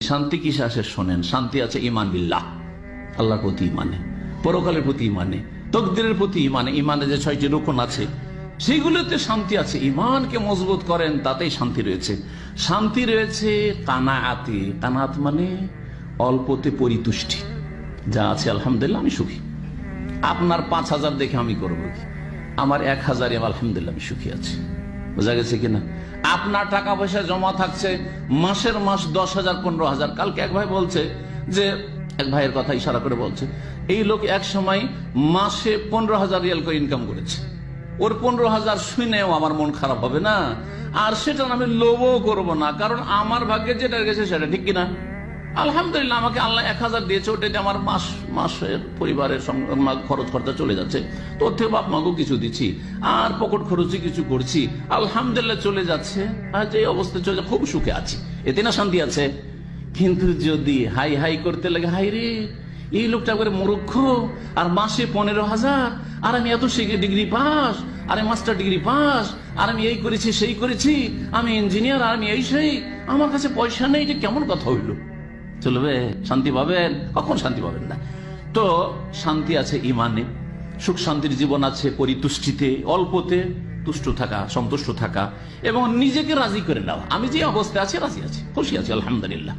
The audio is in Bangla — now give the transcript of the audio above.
শান্তি কিসে আসে শোনেন, শান্তি আছে ইমান বিল্লাহ। আল্লাহর প্রতি ইমানে পরকালের প্রতি ইমানে তকদিরের প্রতি ইমানে ইমানে যে ছয়টি রোকন আছে, সেগুলোতে শান্তি আছে। ইমানকে মজবুত করেন, তাতেই শান্তি রয়েছে। শান্তি রয়েছে কানাআতে কানাত মানে অল্পতে পরিতুষ্টি। যা আছে আলহামদুলিল্লাহ আমি সুখী। আপনার পাঁচ হাজার দেখে আমি করব কি? আমার এক হাজারে আলহামদুলিল্লাহ আমি সুখী আছি। বোঝা গেছে কিনা? আপনার টাকা পয়সা জমা থাকছে, মাসের মাস দশ হাজার, পনেরো হাজার। কালকে এক ভাই বলছে যে, এক ভাইয়ের কথা ইশারা করে বলছে, এই লোক এক সময় মাসে পনেরো হাজার রিয়াল করে ইনকাম করেছে। ওর পনেরো হাজার শুনেও আমার মন খারাপ হবে না। আর সেটা আমি লোভও করব না, কারণ আমার ভাগ্যে যেটা গেছে সেটা ঠিক কিনা? আলহামদুলিল্লাহ, আমাকে আল্লাহ এক হাজার দিয়েছে ওটাতে আমার মাস, মাসের পরিবারের খরচ খরচা চলে যাচ্ছে। তোর থেকে বাপ মাকেও কিছু দিচ্ছি। আর পকেট খরচে কিছু করছি। আলহামদুলিল্লাহ চলে যাচ্ছে। আর যে অবস্থা চলে খুব সুখে আছি। এতে না শান্তি আছে। কিন্তু যদি হাই হাই করতে লাগে, হাই রে, এই লোকটা করে মূর্খ। আর মাসে পনেরো হাজার। আর আমি এত ডিগ্রি পাস, আর মাস্টার ডিগ্রি পাস, আর আমি এই করেছি, সেই করেছি। আমি ইঞ্জিনিয়ার, আর আমি এই সেই। আমার কাছে পয়সা নেই যে কেমন কথা হইল? চলবে, শান্তি পাবেন? কখন শান্তি পাবেন না? তো শান্তি আছে ইমানে, সুখ শান্তির জীবন আছে পরিতুষ্টিতে, অল্পতে তুষ্ট থাকা, সন্তুষ্ট থাকা, এবং নিজেকে রাজি করে নেওয়া আমি যে অবস্থায় আছি, রাজি আছি, খুশি আছি, আলহামদুলিল্লাহ।